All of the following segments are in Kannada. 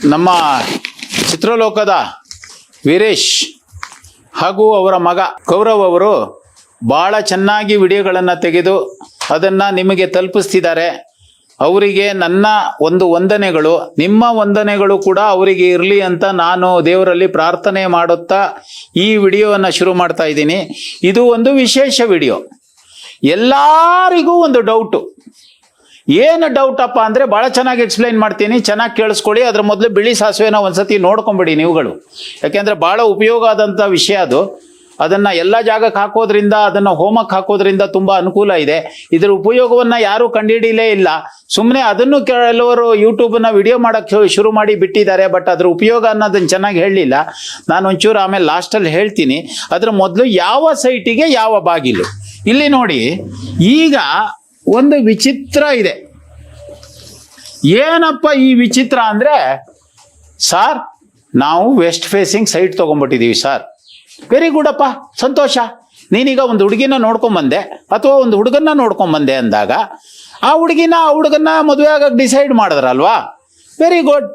ನಮ್ಮ ಚಿತ್ರಲೋಕದ ವೀರೇಶ್ ಹಾಗೂ ಅವರ ಮಗ ಗೌರವ್ ಅವರು ಭಾಳ ಚೆನ್ನಾಗಿ ವಿಡಿಯೋಗಳನ್ನು ತೆಗೆದು ಅದನ್ನು ನಿಮಗೆ ತಲುಪಿಸ್ತಿದ್ದಾರೆ. ಅವರಿಗೆ ನನ್ನ ಒಂದು ವಂದನೆಗಳು. ನಿಮ್ಮ ವಂದನೆಗಳು ಕೂಡ ಅವರಿಗೆ ಇರಲಿ ಅಂತ ನಾನು ದೇವರಲ್ಲಿ ಪ್ರಾರ್ಥನೆ ಮಾಡುತ್ತಾ ಈ ವಿಡಿಯೋವನ್ನು ಶುರು ಮಾಡ್ತಾ ಇದ್ದೀನಿ. ಇದು ಒಂದು ವಿಶೇಷ ವಿಡಿಯೋ. ಎಲ್ಲರಿಗೂ ಒಂದು ಡೌಟು ಏನು ಡೌಟ್ ಅಪ್ಪ ಅಂದರೆ ಭಾಳ ಚೆನ್ನಾಗಿ ಎಕ್ಸ್ಪ್ಲೈನ್ ಮಾಡ್ತೀನಿ, ಚೆನ್ನಾಗಿ ಕೇಳಿಸ್ಕೊಳ್ಳಿ. ಅದ್ರ ಮೊದಲು ಬಿಳಿ ಸಾಸಿವೆನ ಒಂದ್ಸತಿ ನೋಡ್ಕೊಂಬಿಡಿ ನೀವುಗಳು. ಯಾಕೆಂದರೆ ಭಾಳ ಉಪಯೋಗ ಆದಂಥ ವಿಷಯ ಅದು. ಅದನ್ನು ಎಲ್ಲ ಜಾಗಕ್ಕೆ ಹಾಕೋದ್ರಿಂದ, ಅದನ್ನು ಹೋಮಕ್ಕೆ ಹಾಕೋದ್ರಿಂದ ತುಂಬ ಅನುಕೂಲ ಇದೆ. ಇದರ ಉಪಯೋಗವನ್ನು ಯಾರೂ ಕಂಡುಹಿಡಿಯಲೇ ಇಲ್ಲ. ಸುಮ್ಮನೆ ಅದನ್ನು ಕೆಲವರು ಯೂಟ್ಯೂಬನ್ನ ವಿಡಿಯೋ ಮಾಡೋಕ್ಕೆ ಶುರು ಮಾಡಿ ಬಿಟ್ಟಿದ್ದಾರೆ ಬಟ್ ಅದ್ರ ಉಪಯೋಗ ಅನ್ನೋದನ್ನು ಚೆನ್ನಾಗಿ ಹೇಳಲಿಲ್ಲ. ನಾನು ಒಂಚೂರು ಆಮೇಲೆ ಲಾಸ್ಟಲ್ಲಿ ಹೇಳ್ತೀನಿ. ಅದರ ಮೊದಲು ಯಾವ ಸೈಟಿಗೆ ಯಾವ ಬಾಗಿಲು? ಇಲ್ಲಿ ನೋಡಿ, ಈಗ ಒಂದು ವಿಚಿತ್ರ ಇದೆ. ಏನಪ್ಪ ಈ ವಿಚಿತ್ರ ಅಂದರೆ, ಸಾರ್, ನಾವು ವೆಸ್ಟ್ ಫೇಸಿಂಗ್ ಸೈಟ್ ತೊಗೊಂಡ್ಬಿಟ್ಟಿದ್ದೀವಿ ಸರ್. ವೆರಿ ಗುಡ್ ಅಪ್ಪ, ಸಂತೋಷ. ನೀನೀಗ ಒಂದು ಹುಡುಗಿನ ನೋಡ್ಕೊಂಬಂದೆ, ಅಥವಾ ಒಂದು ಹುಡುಗನ್ನ ನೋಡ್ಕೊಂಬಂದೆ ಅಂದಾಗ, ಆ ಹುಡುಗಿನ ಆ ಹುಡುಗನ್ನ ಮದುವೆ ಆಗಕ್ಕೆ ಡಿಸೈಡ್ ಮಾಡಿದ್ರಲ್ವಾ? ವೆರಿ ಗುಡ್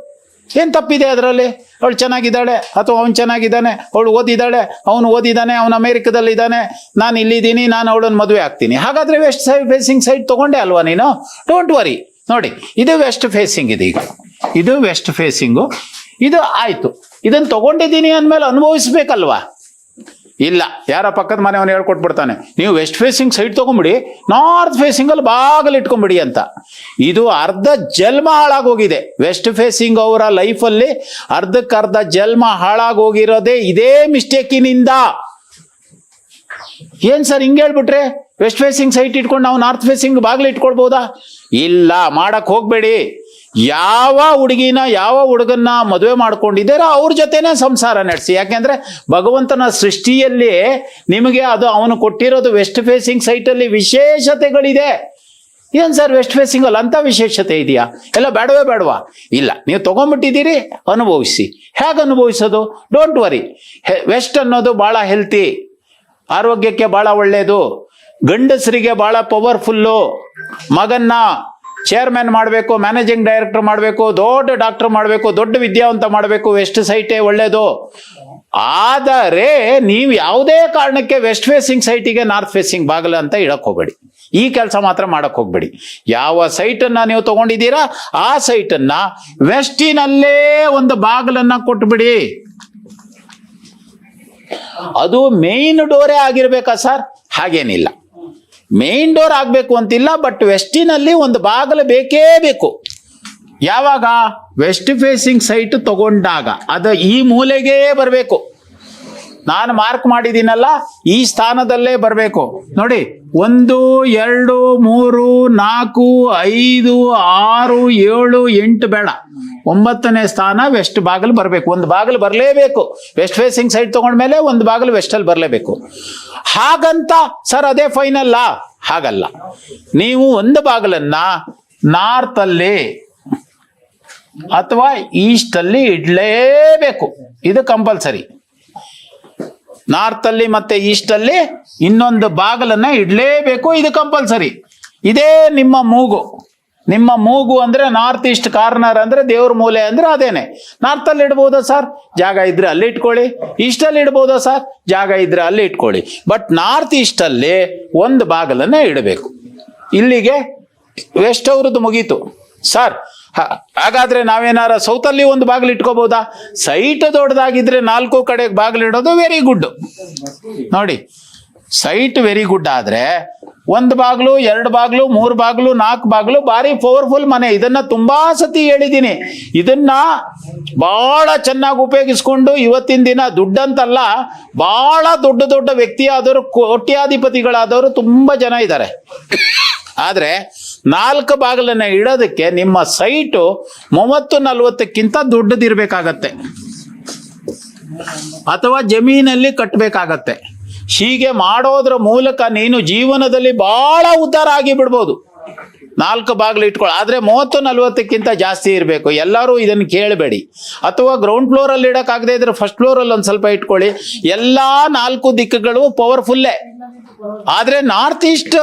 ಏನು ತಪ್ಪಿದೆ ಅದರಲ್ಲಿ? ಅವಳು ಚೆನ್ನಾಗಿದ್ದಾಳೆ ಅಥವಾ ಅವನು ಚೆನ್ನಾಗಿದ್ದಾನೆ? ಅವಳು ಓದಿದ್ದಾಳೆ? ಅವನು ಓದಿದ್ದಾನೆ, ಅವನು ಅಮೇರಿಕದಲ್ಲಿದ್ದಾನೆ. ನಾನು ಇಲ್ಲಿದ್ದೀನಿ, ನಾನು ಅವಳನ್ನು ಮದುವೆ ಆಗ್ತೀನಿ. ಹಾಗಾದರೆ ವೆಸ್ಟ್ ಸೈಡ್ ಫೇಸಿಂಗ್ ಸೈಡ್ ತೊಗೊಂಡೆ ಅಲ್ವಾ ನೀನು? ಡೋಂಟ್ ವರಿ ನೋಡಿ, ಇದು ವೆಸ್ಟ್ ಫೇಸಿಂಗ್ ಇದೆ ಈಗ. ಇದು ವೆಸ್ಟ್ ಫೇಸಿಂಗು ಇದು ಆಯಿತು. ಇದನ್ನು ತೊಗೊಂಡಿದ್ದೀನಿ ಅಂದಮೇಲೆ ಅನುಭವಿಸ್ಬೇಕಲ್ವಾ? ಇಲ್ಲ. ಯಾರ ಪಕ್ಕದ ಮನೆಯವನು ಹೇಳ್ಕೊಟ್ಬಿಡ್ತಾನೆ. ನೀವು ವೆಸ್ಟ್ ಫೇಸಿಂಗ್ ಸೈಡ್ ತೊಗೊಂಬಿಡಿ ನಾರ್ತ್ ಫೇಸಿಂಗಲ್ಲಿ ಬಾಗಿಲು ಇಟ್ಕೊಂಬಿಡಿ ಅಂತ. ಇದು ಅರ್ಧ ಜನ್ಮ ಹಾಳಾಗೋಗಿದೆ. ವೆಸ್ಟ್ ಫೇಸಿಂಗ್ ಅವರ ಲೈಫಲ್ಲಿ ಅರ್ಧಕ್ಕರ್ಧ ಜನ್ಮ ಹಾಳಾಗೋಗಿರೋದೇ ಇದೇ ಮಿಸ್ಟೇಕಿನಿಂದ ಏನ್ ಸರ್ ಹಿಂಗೆ ಹೇಳ್ಬಿಟ್ರೆ? ವೆಸ್ಟ್ ಫೇಸಿಂಗ್ ಸೈಟ್ ಇಟ್ಕೊಂಡು ನಾವು ನಾರ್ತ್ ಫೇಸಿಂಗ್ ಬಾಗಿಲು ಇಟ್ಕೊಳ್ಬೋದಾ? ಇಲ್ಲ, ಮಾಡಕ್ ಹೋಗ್ಬೇಡಿ. ಯಾವ ಹುಡುಗಿನ, ಯಾವ ಹುಡುಗನ್ನ ಮದುವೆ ಮಾಡ್ಕೊಂಡಿದ್ದೀರೋ ಅವ್ರ ಜೊತೆನೇ ಸಂಸಾರ ನಡೆಸಿ. ಯಾಕೆಂದ್ರೆ ಭಗವಂತನ ಸೃಷ್ಟಿಯಲ್ಲಿ ನಿಮಗೆ ಅದು ಅವನು ಕೊಟ್ಟಿರೋದು ವೆಸ್ಟ್ ಫೇಸಿಂಗ್ ಸೈಟಲ್ಲಿ ವಿಶೇಷತೆಗಳಿದೆ. ಏನು ಸರ್ ವೆಸ್ಟ್ ಫೇಸಿಂಗ್ ಅಲ್ಲಿ ಅಂತ ವಿಶೇಷತೆ ಇದೆಯಾ? ಎಲ್ಲ ಬೇಡವೇ ಬೇಡವಾ? ಇಲ್ಲ, ನೀವು ತೊಗೊಂಬಿಟ್ಟಿದ್ದೀರಿ ಅನುಭವಿಸಿ. ಹೇಗೆ ಅನುಭವಿಸೋದು? ಡೋಂಟ್ ವರಿ ವೆಸ್ಟ್ ಅನ್ನೋದು ಭಾಳ ಹೆಲ್ತಿ ಆರೋಗ್ಯಕ್ಕೆ ಭಾಳ ಒಳ್ಳೆಯದು ಗಂಡಸರಿಗೆ ಭಾಳ ಪವರ್ಫುಲ್ಲು ಮಗನ್ನ ಚೇರ್ಮನ್ ಮಾಡಬೇಕು ಮ್ಯಾನೇಜಿಂಗ್ ಡೈರೆಕ್ಟರ್ ಮಾಡಬೇಕು, ದೊಡ್ಡ ಡಾಕ್ಟರ್ ಮಾಡಬೇಕು, ದೊಡ್ಡ ವಿದ್ಯಾವಂತ ಮಾಡಬೇಕು ವೆಸ್ಟ್ ಸೈಟೇ ಒಳ್ಳೆಯದು ಆದರೆ ನೀವು ಯಾವುದೇ ಕಾರಣಕ್ಕೆ ವೆಸ್ಟ್ ಫೇಸಿಂಗ್ ಸೈಟಿಗೆ ನಾರ್ತ್ ಫೇಸಿಂಗ್ ಬಾಗಿಲು ಅಂತ ಇಡಕ್ಕೆ ಹೋಗಬೇಡಿ. ಈ ಕೆಲಸ ಮಾತ್ರ ಮಾಡಕ್ಕೆ ಹೋಗಬೇಡಿ. ಯಾವ ಸೈಟನ್ನು ನೀವು ತಗೊಂಡಿದ್ದೀರಾ, ಆ ಸೈಟನ್ನು ವೆಸ್ಟಿನಲ್ಲೇ ಒಂದು ಬಾಗಿಲನ್ನು ಕೊಟ್ಬಿಡಿ. ಅದು ಮೇನ್ ಡೋರೇ ಆಗಿರ್ಬೇಕಾ ಸರ್? ಹಾಗೇನಿಲ್ಲ. ಮೇನ್ ಡೋರ್ ಆಗಬೇಕು ಅಂತಿಲ್ಲ ಬಟ್ ವೆಸ್ಟಿನಲ್ಲಿ ಒಂದು ಬಾಗಿಲು ಬೇಕೇ ಬೇಕು. ಯಾವಾಗ? ವೆಸ್ಟ್ ಫೇಸಿಂಗ್ ಸೈಟ್ ತಗೊಂಡಾಗ. ಅದು ಈ ಮೂಲೆಗೇ ಬರಬೇಕು. ನಾನು ಮಾರ್ಕ್ ಮಾಡಿದ್ದೀನಲ್ಲ, ಈ ಸ್ಥಾನದಲ್ಲೇ ಬರಬೇಕು. ನೋಡಿ, ಒಂದು, ಎರಡು, ಮೂರು, ನಾಲ್ಕು, ಐದು, ಆರು, ಏಳು, ಎಂಟು ಬೇಡ. ಒಂಬತ್ತನೇ ಸ್ಥಾನ ವೆಸ್ಟ್ ಬಾಗಿಲು ಬರಬೇಕು. ಒಂದು ಬಾಗಿಲು ಬರಲೇಬೇಕು. ವೆಸ್ಟ್ ಫೇಸಿಂಗ್ ಸೈಡ್ ತಗೊಂಡ್ಮೇಲೆ ಒಂದು ಬಾಗಿಲು ವೆಸ್ಟಲ್ಲಿ ಬರಲೇಬೇಕು. ಹಾಗಂತ ಸರ್, ಅದೇ ಫೈನಲ್ಲ? ಹಾಗಲ್ಲ. ನೀವು ಒಂದು ಬಾಗಿಲನ್ನ ನಾರ್ತಲ್ಲಿ ಅಥವಾ ಈಸ್ಟಲ್ಲಿ ಇಡಲೇಬೇಕು. ಇದು ಕಂಪಲ್ಸರಿ. ನಾರ್ತಲ್ಲಿ ಮತ್ತೆ ಈಸ್ಟ್ ಅಲ್ಲಿ ಇನ್ನೊಂದು ಬಾಗಿಲನ್ನ ಇಡಲೇಬೇಕು, ಇದು ಕಂಪಲ್ಸರಿ ಇದೇ ನಿಮ್ಮ ಮೂಗು. ನಿಮ್ಮ ಮೂಗು ಅಂದ್ರೆ ನಾರ್ತ್ ಈಸ್ಟ್ ಕಾರ್ನರ್ ಅಂದ್ರೆ ದೇವ್ರ ಮೂಲೆ ಅಂದ್ರೆ ಅದೇನೆ. ನಾರ್ತಲ್ಲಿ ಇಡ್ಬೋದಾ ಸರ್ ಜಾಗ ಇದ್ರೆ ಅಲ್ಲಿ ಇಟ್ಕೊಳ್ಳಿ. ಈಸ್ಟಲ್ಲಿ ಇಡ್ಬೋದಾ ಸರ್ ಜಾಗ ಇದ್ರೆ ಅಲ್ಲಿ ಇಟ್ಕೊಳ್ಳಿ. ಬಟ್ ನಾರ್ತ್ ಈಸ್ಟಲ್ಲಿ ಒಂದು ಬಾಗಿಲನ್ನು ಇಡಬೇಕು. ಇಲ್ಲಿಗೆ ವೆಸ್ಟ್ ಅವ್ರದ್ದು ಮುಗೀತು. ಸರ್ ಹಾಗಾದ್ರೆ ನಾವೇನಾರ ಸೌತಲ್ಲಿ ಒಂದು ಬಾಗಿಲು ಇಟ್ಕೋಬಹುದಾ ಸೈಟ್ ದೊಡ್ಡದಾಗಿದ್ರೆ ನಾಲ್ಕು ಕಡೆಗೆ ಬಾಗಿಲು ಇಡೋದು ವೆರಿ ಗುಡ್ ನೋಡಿ, ಸೈಟ್ ವೆರಿ ಗುಡ್ ಆದ್ರೆ ಒಂದು ಬಾಗಿಲು, ಎರಡು ಬಾಗಿಲು, ಮೂರು ಬಾಗಿಲು, ನಾಲ್ಕು ಬಾಗಿಲು, ಭಾರಿ ಪವರ್ಫುಲ್ ಮನೆ. ಇದನ್ನ ತುಂಬಾ ಸತಿ ಹೇಳಿದ್ದೀನಿ. ಇದನ್ನ ಬಹಳ ಚೆನ್ನಾಗಿ ಉಪಯೋಗಿಸ್ಕೊಂಡು ಇವತ್ತಿನ ದಿನ ದುಡ್ಡಂತಲ್ಲ ಬಹಳ ದೊಡ್ಡ ದೊಡ್ಡ ವ್ಯಕ್ತಿಯಾದವರು, ಕೋಟ್ಯಾಧಿಪತಿಗಳಾದವರು ತುಂಬಾ ಜನ ಇದ್ದಾರೆ. ಆದರೆ ನಾಲ್ಕು ಬಾಗಿಲನ್ನ ಇಡೋದಕ್ಕೆ ನಿಮ್ಮ ಸೈಟು ಮೂವತ್ತು, ನಲ್ವತ್ತಕ್ಕಿಂತ ದೊಡ್ಡದಿರಬೇಕಾಗತ್ತೆ. ಅಥವಾ ಜಮೀನಲ್ಲಿ ಕಟ್ಟಬೇಕಾಗತ್ತೆ ಹೀಗೆ ಮಾಡೋದ್ರ ಮೂಲಕ ನೀನು ಜೀವನದಲ್ಲಿ ಬಹಳ ಉದ್ಧಾರ ಆಗಿ ಬಿಡ್ಬೋದು ನಾಲ್ಕು ಬಾಗಿಲು ಇಟ್ಕೊಳ್ಳಿ ಆದರೆ ಮೂವತ್ತು, ನಲ್ವತ್ತಕ್ಕಿಂತ ಜಾಸ್ತಿ ಇರಬೇಕು. ಎಲ್ಲರೂ ಇದನ್ನು ಕೇಳಬೇಡಿ. ಅಥವಾ ಗ್ರೌಂಡ್ ಫ್ಲೋರಲ್ಲಿ ಇಡೋಕ್ಕಾಗದೇ ಇದ್ರೆ ಫಸ್ಟ್ ಫ್ಲೋರಲ್ಲಿ ಒಂದು ಸ್ವಲ್ಪ ಇಟ್ಕೊಳ್ಳಿ. ಎಲ್ಲ ನಾಲ್ಕು ದಿಕ್ಕುಗಳು ಪವರ್ಫುಲ್ಲೇ ಆದರೆ ನಾರ್ತ್ ಈಸ್ಟ್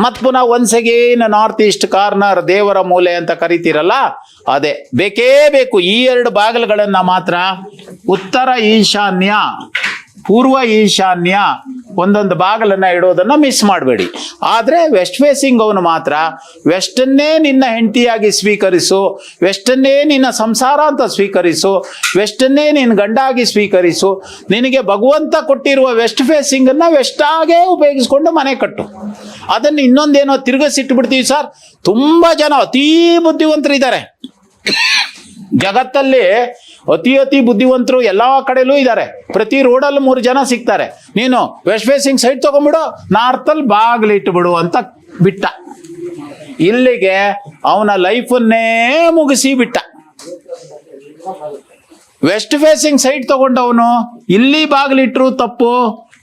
ಮತ್ ಪುನಃ once again north east corner ದೇವರ ಮೂಲೆ ಅಂತ ಕರಿತೀರಲ್ಲ? ಅದೇ. ಬೇಕೇ ಬೇಕು ಈ ಎರಡು ಬಾಗಿಲುಗಳನ್ನ ಮಾತ್ರ ಉತ್ತರ ಈಶಾನ್ಯ ಪೂರ್ವ ಈಶಾನ್ಯ ಒಂದೊಂದು ಬಾಗಿಲನ್ನು ಇಡೋದನ್ನ ಮಿಸ್ ಮಾಡಬೇಡಿ. ಆದ್ರೆ ವೆಸ್ಟ್ ಫೇಸಿಂಗ್ ಅವನು ಮಾತ್ರ ವೆಸ್ಟನ್ನೇ ನಿನ್ನ ಹೆಂಡತಿಯಾಗಿ ಸ್ವೀಕರಿಸು ವೆಸ್ಟನ್ನೇ ನಿನ್ನ ಸಂಸಾರ ಅಂತ ಸ್ವೀಕರಿಸು ವೆಸ್ಟನ್ನೇ ನಿನ್ನ ಗಂಡಾಗಿ ಸ್ವೀಕರಿಸು. ನಿನಗೆ ಭಗವಂತ ಕೊಟ್ಟಿರುವ ವೆಸ್ಟ್ ಫೇಸಿಂಗ್ ಅನ್ನ ವೆಸ್ಟಾಗೇ ಉಪಯೋಗಿಸ್ಕೊಂಡು ಮನೆ ಕಟ್ಟು. ಅದನ್ನು ಇನ್ನೊಂದೇನೋ ತಿರುಗಿಸಿಟ್ಬಿಡ್ತೀವಿ ಸರ್. ತುಂಬಾ ಜನ ಅತೀ ಬುದ್ಧಿವಂತರಿದ್ದಾರೆ. ಜಗತ್ತಲ್ಲಿ ಅತಿ ಅತಿ ಬುದ್ಧಿವಂತರು ಎಲ್ಲ ಕಡೆಲೂ ಇದ್ದಾರೆ. ಪ್ರತಿ ರೋಡಲ್ಲಿ ಮೂರು ಜನ ಸಿಗ್ತಾರೆ. ನೀನು ವೆಸ್ಟ್ ಫೇಸಿಂಗ್ ಸೈಡ್ ತಗೊಂಡ್ಬಿಡು ನಾರ್ತಲ್ಲಿ ಇಟ್ಟುಬಿಡು ಅಂತ ಬಿಟ್ಟ. ಇಲ್ಲಿಗೆ ಅವನ ಲೈಫನ್ನೇ ಮುಗಿಸಿ ಬಿಟ್ಟ. ವೆಸ್ಟ್ ಫೇಸಿಂಗ್ ಸೈಡ್ ತಗೊಂಡವನು, ಇಲ್ಲಿ ಬಾಗಿಲಿಟ್ರು ತಪ್ಪು,